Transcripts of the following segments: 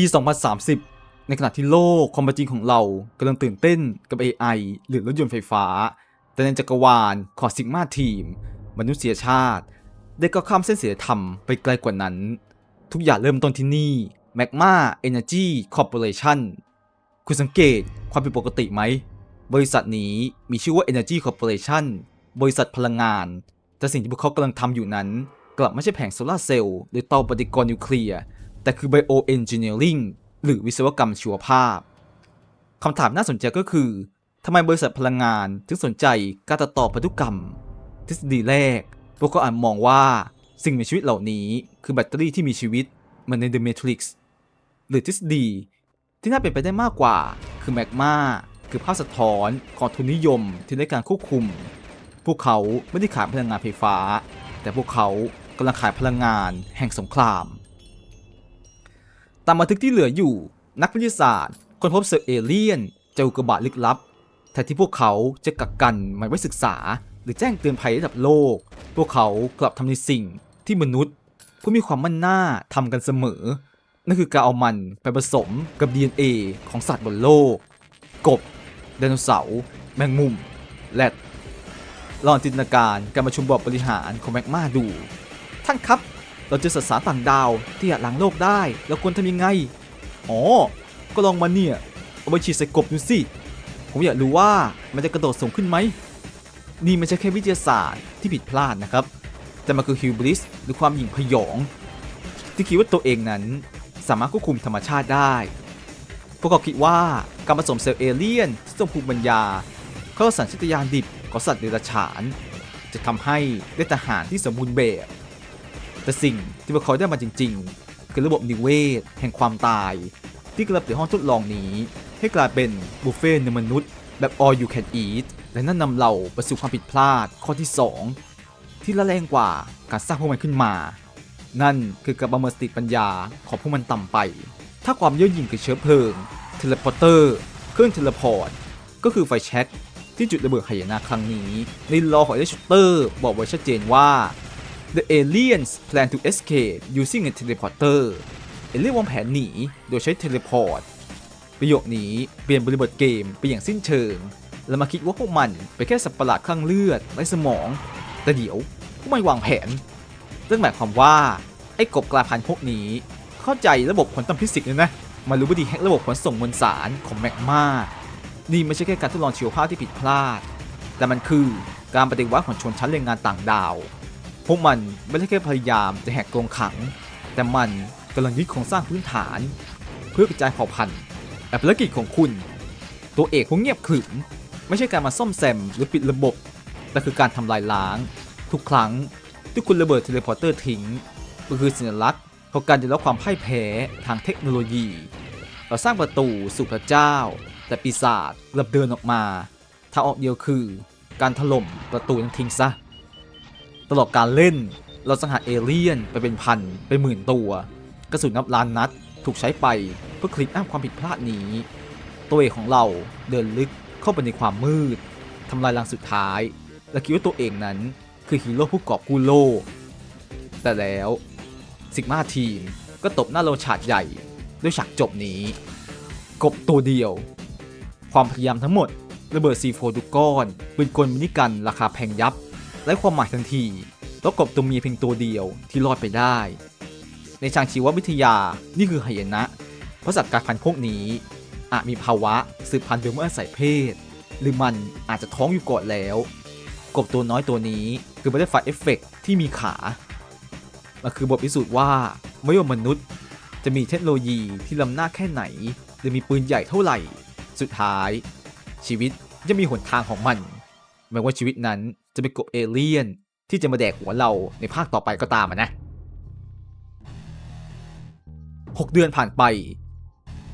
ปี 2030 ในขณะที่โลกความเป็นจริงของเรากำลังตื่นเต้นกับ AI หรือรถยนต์ไฟฟ้า แต่ในจักรวาลของซิกมาทีม มนุษยชาติ ได้ก้าวข้ามเส้นศีลธรรมไปไกลกว่านั้น ทุกอย่างเริ่มต้นที่นี่ Magma Energy Corporation คุณสังเกตความผิดปกติไหม บริษัทนี้มีชื่อว่า Energy Corporation บริษัทพลังงาน แต่สิ่งที่พวกเขากำลังทำอยู่นั้น กลับไม่ใช่แผงโซลาร์เซลล์หรือเตาปฏิกรณ์นิวเคลียร์ แต่คือ Bioengineering หรือวิศวกรรมชีวภาพคำถามน่าสนใจก็คือทำไมบริษัทพลังงานถึงสนใจการตัดต่อพันธุกรรม ทฤษฎีแรก พวกเขาอาจมองว่าสิ่งมีชีวิตเหล่านี้คือแบตเตอรี่ที่มีชีวิตเหมือนใน The Matrix หรือทฤษฎีที่น่าเป็นไปได้มากกว่า คือแมกมาคือภาพสะท้อนของทุนนิยมที่ได้การควบคุม พวกเขาไม่ได้ขายพลังงานไฟฟ้า แต่พวกเขากำลังขายพลังงานแห่งสงคราม ตามบันทึกที่เหลืออยู่ นักวิทยาศาสตร์ค้นพบเซลล์เอเลียน เจ้าอุกกาบาตลึกลับแทนที่พวกเขาจะกักกันมันไว้ศึกษา หรือแจ้งเตือนภัยระดับโลก พวกเขากลับทำในสิ่งที่มนุษย์ ผู้มีความมั่นหน้าทำกันเสมอ นั่นคือการเอามันไปผสมกับ DNA ของสัตว์บนโลก กบไดโนเสาร์แมงมุมแรดลองจินตนาการการประชุมบอร์ดบริหารของแมกมาดู ท่านครับ เราเจอสสารต่างดาวที่อยากล้างโลกได้แล้วควรทำยังไง อ๋อ ก็ลองมาเนี่ย เอาไปฉีดใส่กบดูสิ ผมอยากรู้ว่ามันจะกระโดดสูงขึ้นไหม นี่ไม่ใช่แค่วิทยาศาสตร์ที่ผิดพลาดนะครับ แต่มันคือฮิวบริสหรือความหยิ่งพยอง ที่คิดว่าตัวเองนั้นสามารถควบคุมธรรมชาติได้ พวกเขาคิดว่าการผสมเซลล์เอเลี่ยนที่ทรงภูมิปัญญา เข้าสัญชาตญาณดิบของสัตว์เดรัจฉาน จะทำให้ได้ทหารที่สมบูรณ์แบบ แต่สิ่งที่พวกเขาได้มาจริง ๆ คือระบบนิเวศ แห่งความตาย ที่กลับเปลี่ยนห้องทดลองนี้ ให้กลายเป็นบุฟเฟ่ต์ในมนุษย์ แบบ all you can eat และนั่นนำเราไปสู่ความผิดพลาดข้อที่ 2 ที่ละแรงกว่าการสร้างพวกมันขึ้นมา นั่นคือการประเมินสติปัญญาของพวกมันต่ำไป ถ้าความเย่อหยิ่งคือเชื้อเพลิงเทเลพอร์เตอร์เครื่องเทเลพอร์ตก็คือไฟแช็กที่จุดระเบิดหยนะครั้งนี้ในลอของเอชเตอร์บอกไว้ชัดเจนว่า The aliens plan to escape using a teleporter เอเลี่ยนวางแผนหนีโดยใช้เทเลพอร์ต ประโยคนี้เปลี่ยนบริบทเกมไปอย่างสิ้นเชิง และมาคิดว่าพวกมันเป็นแค่สัตว์ประหลาดคลั่งเลือดไร้สมอง แต่เดี๋ยวพวกมันวางแผนนั่นหมายความว่า ไอ้กบกลาพันพวกนี้ เข้าใจระบบควอนตัมฟิสิกส์เลยนะมันรู้วิธีแฮกระบบขนส่งมวลสารของแมกมานี่ไม่ใช่แค่การทดลองชีวภาพที่ผิดพลาด แต่มันคือการปฏิวัติของชนชั้นแรงงานต่างดาว พวกมันไม่ได้แค่พยายามจะแหกกรงขัง แต่มันกำลังยึดโครงสร้างพื้นฐาน เพื่อกระจายเผ่าพันธุ์แต่ภารกิจของคุณ ตัวเอกคงเงียบขรึม ไม่ใช่การมาซ่อมแซมหรือปิดระบบ แต่คือการทำลายล้าง ทุกครั้งที่คุณระเบิดเทเลพอร์เตอร์ทิ้งก็คือสัญลักษณ์ของการได้รับความพ่ายแพ้ทางเทคโนโลยี เราสร้างประตูสู่พระเจ้า แต่ปีศาจกลับเดินออกมาทางออกเดียวคือ การถล่มประตูนั้นทิ้งซะ ตลอดการเล่น เราสังหารเอเลี่ยนไปเป็นพันเป็นหมื่นตัว กระสุนนับล้านนัดถูกใช้ไปเพื่อคลิกอัพความผิดพลาดนี้ ตัวเอกของเราเดินลึกเข้าไปในความมืดทำลายลังสุดท้าย และคิดว่าตัวเองนั้นคือฮีโร่ผู้กอบกู้โลก แต่แล้วซิกมาทีมก็ตบหน้าเราฉาดใหญ่ ด้วยฉากจบนี้ กบตัวเดียว ความพยายามทั้งหมดระเบิด C4 ทุกก้อนปืนกลมินิกันราคาแพงยับ และความหมายทันทีแล้วกบตัวเมียเพียงตัวเดียวที่รอดไปได้ ในทางชีววิทยานี่คือหายนะ เพราะสัตว์กายพันธุ์พวกนี้ อาจมีภาวะสืบพันธุ์โดยไม่อาศัยเพศ หรือมันอาจจะท้องอยู่ก่อนแล้ว กบตัวน้อยตัวนี้คือบัตเตอร์ไฟเอฟเฟกที่มีขา มันคือบทพิสูจน์ว่าไม่ว่ามนุษย์ จะมีเทคโนโลยีที่ล้ำหน้าแค่ไหน หรือมีปืนใหญ่เท่าไหร่ สุดท้าย ชีวิตจะมีหนทางของมันแม้ว่าชีวิตนั้น จะเป็นกบเอเลี่ยนที่จะมาแดกหัวเราในภาคต่อไปก็ตามอะนะ6เดือนผ่านไป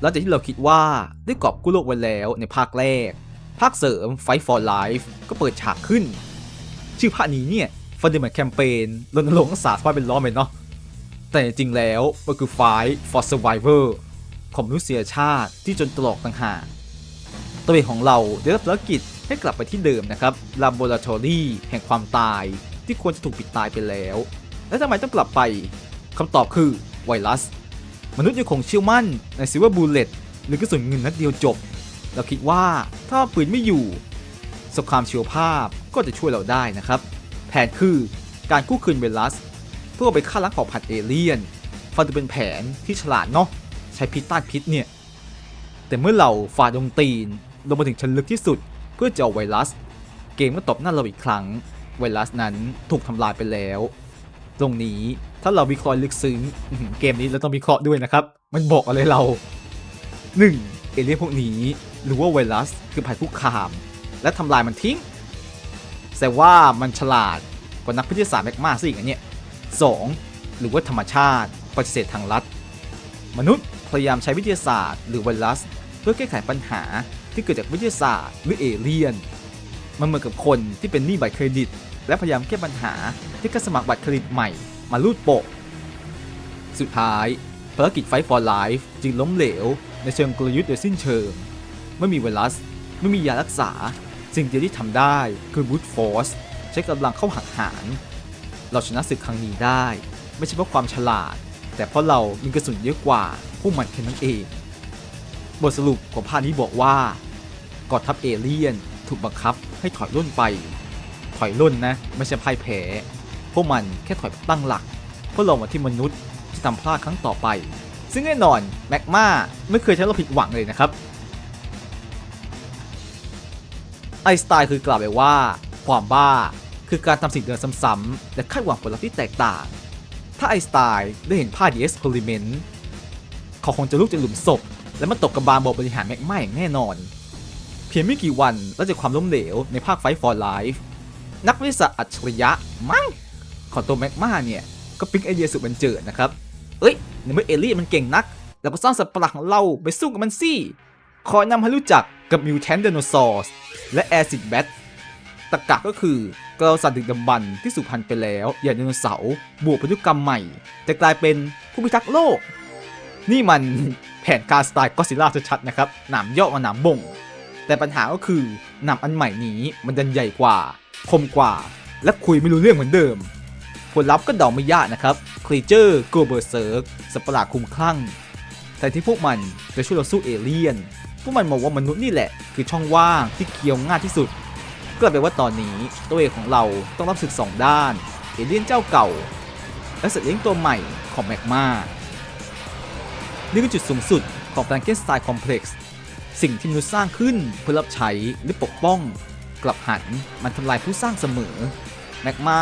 หลังจากที่เราคิดว่าได้กอบกู้โลกไว้แล้วในภาคแรก ภาคเสริม Fight for Life ก็เปิดฉากขึ้น ชื่อภาคนี้เนี่ยฟันเดอร์แมนแคมเปญรณรงค์รักษาสภาพเป็นล้อมเลยเนาะแต่จริงแล้วมันคือ Fight for Survivor ของมนุษยชาติที่จนตรอกต่างหากตัวเอกของเราได้รับภารกิจ ให้กลับไปที่เดิมนะครับ Laboratory แห่งความตายที่ควรจะถูกปิดตายไปแล้ว แล้วทำไมต้องกลับไปคำตอบคือไวรัส มนุษย์ยังคงเชื่อมั่นในซิลเวอร์บูลเลตหรือกระสุนเงินนัดเดียวจบ เราคิดว่าถ้าปืนไม่อยู่สงครามชีวภาพก็จะช่วยเราได้นะครับ แผนคือการกู้คืนเวลัส เพื่อไปฆ่าล้างเผ่าพันธุ์เอเลี่ยน ฟังดูเป็นแผนที่ฉลาดเนาะใช้พิษต้านพิษเนี่ย แต่เมื่อเราฝ่าดงตีนลงมาถึงชั้นลึกที่สุด พื่อจะเอาไวรัส เกมก็ตบหน้าเราอีกครั้ง ไวรัสนั้นถูกทำลายไปแล้ว ตรงนี้ถ้าเราวิเคราะห์ลึกซึ้งเกมนี้เราต้องวิเคราะห์ด้วยนะครับ มันบอกอะไรเรา 1. เอเลี่ยนพวกนี้รู้ว่าไวรัสคือภัยคุกคาม และทำลายมันทิ้งแต่ว่ามันฉลาดกว่านักวิทยาศาสตร์แมกมาซะอีกอันเนี่ย 2. หรือว่าธรรมชาติปฏิเสธทางลัด มนุษย์พยายามใช้วิทยาศาสตร์ หรือไวรัส เพื่อแก้ไขปัญหา ที่เกิดจากวิทยาศาสตร์หรือเอเลี่ยน มันเหมือนกับคนที่เป็นหนี้บัตรเครดิต และพยายามแก้ปัญหาที่การสมัครบัตรเครดิตใหม่มาลูดโปะ สุดท้ายภารกิจ Fight for Life จึงล้มเหลว ในเชิงกลยุทธ์โดยสิ้นเชิง ไม่มีไวรัส ไม่มียารักษา สิ่งเดียวที่ทำได้คือ brute force ใช้กำลังเข้าหักหารเราชนะศึกครั้งนี้ได้ ไม่ใช่เพราะความฉลาด แต่เพราะเรามีกระสุนเยอะกว่าพวกมันแค่นั้นเอง บทสรุปของภาคนี้บอกว่ากองทัพเอเลี่ยนถูกบังคับให้ถอยร่นไป ถอยร่นนะ ไม่ใช่พ่ายแพ้พวกมันแค่ถอยตั้งหลักเพื่อลงมาที่มนุษย์ที่ทำพลาดครั้งต่อไป ซึ่งแน่นอนแมกมาไม่เคยใช้เราผิดหวังเลยนะครับไอสไตน์คือกล่าวไว้ว่า ความบ้าคือการทำสิ่งเดิมซ้ำๆและคาดหวังผลลัพธ์ที่แตกต่าง ถ้าไอสไตน์ได้เห็นภาพ The Experiment เขาคงจะลุกจากหลุมศพ และมาตกกระบาลบทบริหารแมกมาอย่างแน่นอน เพียงไม่กี่วันหลังจากความล้มเหลวในภาค Fight for Life นักวิทยาศาสตร์อัจฉริยะมั้งของตัวแมกมาเนี่ยก็ปิ๊งไอเดียสุดบันเจิดนะครับ เอ้ยในเมื่อเอลี่มันเก่งนักเราก็สร้างสัตว์ประหลาดของเราไปสู้กับมันสิขอนำให้รู้จักกับมิวแทนเดโนซอร์และแอซิดแบทตะกะก็คือกระสัตว์ดึกดำบรรที่สูญพันธุ์ไปแล้ว อย่างไดโนเสาร์บวกพันธุกรรมใหม่ จะกลายเป็นผู้พิทักษ์โลก นี่มัน แผนการสไตล์ก็ซิล่าชัดๆนะครับหนามย่อมาหนามบ่ง แต่ปัญหาก็คือหนามอันใหม่นี้มันดันใหญ่กว่า คมกว่า และคุยไม่รู้เรื่องเหมือนเดิม ผลลัพธ์ก็เดาไม่ยากนะครับครีเจอร์โกเบอร์เซิร์กสัประหลาดคุมคลั่งแต่ที่พวกมันจะช่วยเราสู้เอเลี่ยน พวกมันมองว่ามนุษย์นี่แหละ คือช่องว่างที่เคี้ยวง่ายที่สุด ก็เลยแปลว่าตอนนี้ตัวเอกของเราต้องรับศึกสองด้าน เอเลี่ยนเจ้าเก่า และสัตว์เลี้ยงตัวใหม่ของแมกมา นี่คือจุดสูงสุดของ Frankenstein Complex สิ่งที่มนุษย์สร้างขึ้นเพื่อรับใช้หรือปกป้อง กลับหันมันทำลายผู้สร้างเสมอแมกมา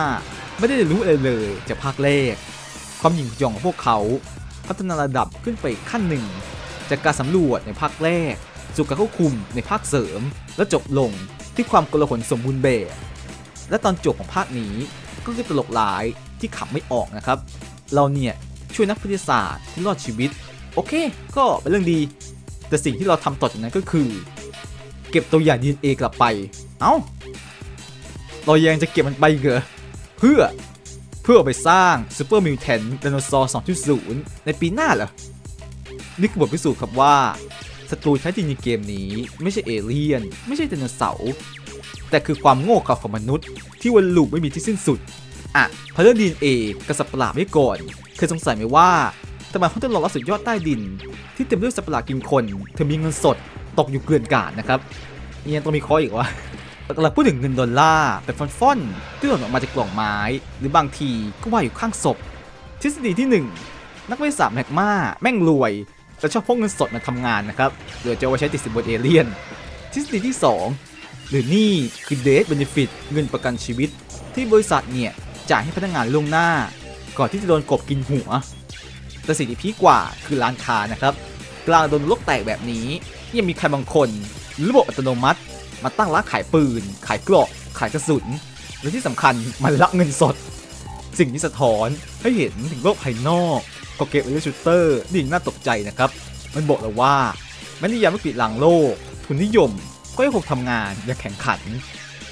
ไม่ได้เรียนรู้อะไรเลยจากภาคแรก ความหยิ่งหยองของพวกเขา พัฒนาระดับขึ้นไปขั้นหนึ่ง จากการสำรวจในภาคแรก สู่การควบคุมในภาคเสริม และจบลงที่ความกลหนสมบูรณ์แบบและตอนจบของภาคนี้ก็คือตลกร้ายที่ขับไม่ออกนะครับ เราเนี่ยช่วยนักวิทยาศาสตร์ที่รอดชีวิต โอเค ก็เป็นเรื่องดี แต่สิ่งที่เราทำต่อจากนั้นก็คือ เก็บตัวอย่าง DNA กลับไป เอ้า เรายังจะเก็บมันไปเหรอเพื่อเพื่อไปสร้าง Super Mutant Dinosaur 2.0 ในปีหน้าเหรอ นี่คือบทพิสูจน์ครับว่าศัตรูแท้จริงในเกมนี้ ไม่ใช่เอเลี่ยน ไม่ใช่ไดโนเสาร์แต่คือความโง่เขลาของมนุษย์ ที่วนลูปไม่มีที่สิ้นสุด อะพอเรื่องดีเอกับสัตว์ประหลาดไว้ก่อน เคยสงสัยไหมว่า ทำไมห้องทดลองล่าสุดยอดใต้ดิน ที่เต็มด้วยสัตว์ประหลาดกินคนถึงมีเงินสดตกอยู่เกลื่อนกลาดนะครับนี่ยังต้องมีข้ออีกว่าเราพูดถึงเงินดอลลาร์แบบฟอนๆที่หล่นออกมาจากกล่องไม้ หรือบางทีก็ว่ายอยู่ข้างศพ ทฤษฎีที่ 1 นักวิทยาศาสตร์แมกมาแม่งรวยและชอบพกเงินสดมาทำงานนะครับโดยจะเอาไว้ใช้ติดสินบนเอเลี่ยน ทฤษฎีที่ 2 หรือนี่คือเดทเบนฟิตเงินประกันชีวิต ที่บริษัทเนี่ยจ่ายให้พนักงานล่วงหน้า ก่อนที่จะโดนกบกินหัว แต่สิ่งที่พีกว่าคือร้านค้านะครับ กลางโดนลกแตกแบบนี้ ยังมีใครบางคนหรือระบบอัตโนมัติ มาตั้งร้านขายปืน ขายเกราะ ขายกระสุนและที่สำคัญมันลักเงินสด สิ่งที่สะท้อนให้เห็นถึงโลกภายนอกก็เกมเอลิชูเตอร์นี่น่าตกใจนะครับ มันบอกเลยว่าแม้นิยามวิกฤตหลังโลก ทุนนิยมก็ยังคงทำงานอย่างแข่งขัน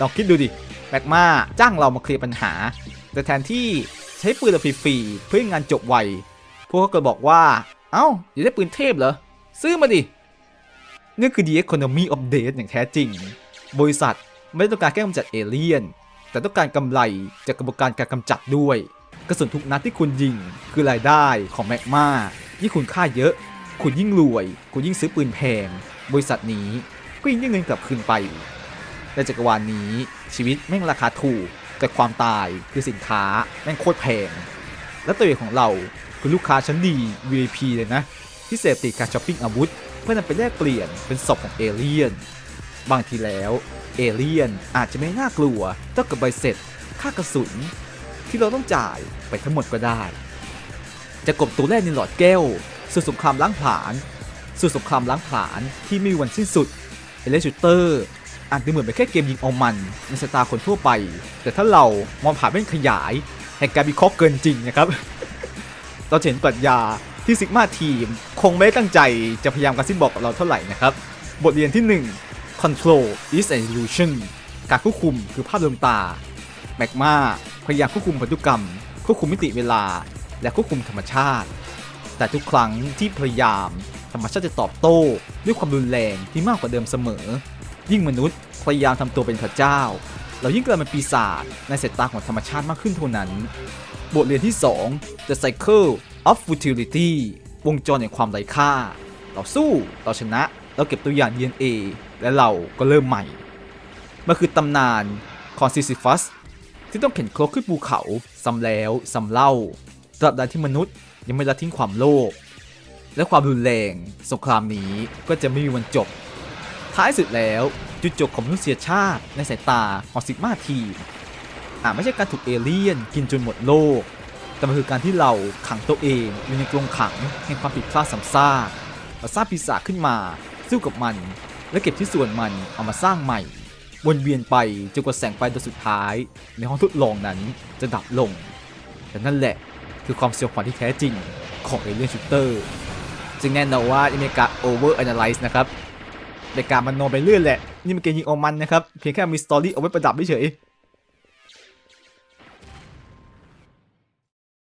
ลองคิดดูดิแมกมาจ้างเรามาเคลียร์ปัญหา แต่แทนที่ใช้ปืนราฟรีๆเพื่องานจบไว พวกเขาก็บอกว่า เอ้าอยากได้ปืนเทพเหรอ ซื้อมาดินี่คือ The Economy of Death อย่างแท้จริง บริษัทไม่ได้ต้องการแค่กำจัดเอเลี่ยน แต่ต้องการกำไรจากกระบวนการการกำจัดด้วย กระสุนทุกนัดที่คุณยิง คือรายได้ของแมกมายิ่งคุณค่าเยอะ คุณยิ่งรวย คุณยิ่งซื้อปืนแพง บริษัทนี้ก็ยิ่งได้เงินกลับคืนไป ในจักรวาลนี้ชีวิตแม่งราคาถูก แต่ความตายคือสินค้าแม่งโคตรแพง และตัวเองของเรา คือลูกค้าชั้นดี VIP เลยนะที่เสพติดการช้อปปิ้งอาวุธ เพื่อนำไปแลกเปลี่ยนเป็นศพของเอเลี่ยน บางทีแล้ว เอเลี่ยนอาจจะไม่น่ากลัวเท่ากับใบเสร็จ ค่ากระสุน ที่เราต้องจ่ายไปทั้งหมดก็ได้ จะกบตัวแรกในหลอดแก้วสู่สงครามล้างผลาญสู่สงครามล้างผลาญที่ไม่มีวันสิ้นสุดเอเลชูเตอร์อาจดูเหมือนเป็นแค่เกมยิงเอามันในสายตาคนทั่วไป แต่ถ้าเรามองผ่านเป็นขยายแห่งการวิเคราะห์เกินจริงนะครับ เราเห็นปรัชญาที่ซิกมาทีม คงไม่ตั้งใจจะพยายามการสิ้นบอกกับเราเท่าไหร่นะครับ บทเรียนที่ 1 Control is an illusion การควบคุมคือภาพลวงตาแมกมาพยายามควบคุมพันธุกรรม ควบคุมมิติเวลา และควบคุมธรรมชาติ แต่ทุกครั้งที่พยายาม ธรรมชาติจะตอบโต้ ด้วยความรุนแรงที่มากกว่าเดิมเสมอ ยิ่งมนุษย์พยายามทำตัวเป็นพระเจ้า เรายิ่งกลายเป็นปีศาจในสายตาของธรรมชาติมากขึ้นเท่านั้น บทเรียนที่ 2 The Cycle of Futility วงจรแห่งความไร้ค่า เราสู้เราชนะเราเก็บตัวอย่าง DNA และเราก็เริ่มใหม่ มันคือตำนานของซิซิฟัสที่ต้องเข็นโครกขึ้นภูเขาซ้ำแล้วซ้ำเล่าตราบใดที่มนุษย์ยังไม่ละทิ้งความโลภและความรุนแรง สงครามนี้ก็จะไม่มีวันจบ ท้ายสุดแล้ว จุดจบของมนุษยชาติในสายตาของซิกมาทีมอาจไม่ใช่การถูกเอเลี่ยนกินจนหมดโลก แต่มันคือการที่เราขังตัวเองอยู่ในกรงขังแห่งความผิดพลาดซ้ำซากเราสร้างปีศาจขึ้นมา สู้กับมัน และเก็บที่ส่วนมันเอามาสร้างใหม่ วนเวียนไปจนกว่าแสงไฟดวงสุดท้าย ในห้องทดลองนั้นจะดับลง แต่นั่นแหละคือความเสียวขวัญที่แท้จริงของเอเลียนชูเตอร์ จึงแน่นอนว่าอเมริกาโอเวอร์แอนาลิซ์นะครับ ในการมันโนไปเรื่อยแหละ นี่มันเกมยิงเอามันนะครับ เพียงแค่มีสตอรี่เอาไว้ประดับเฉย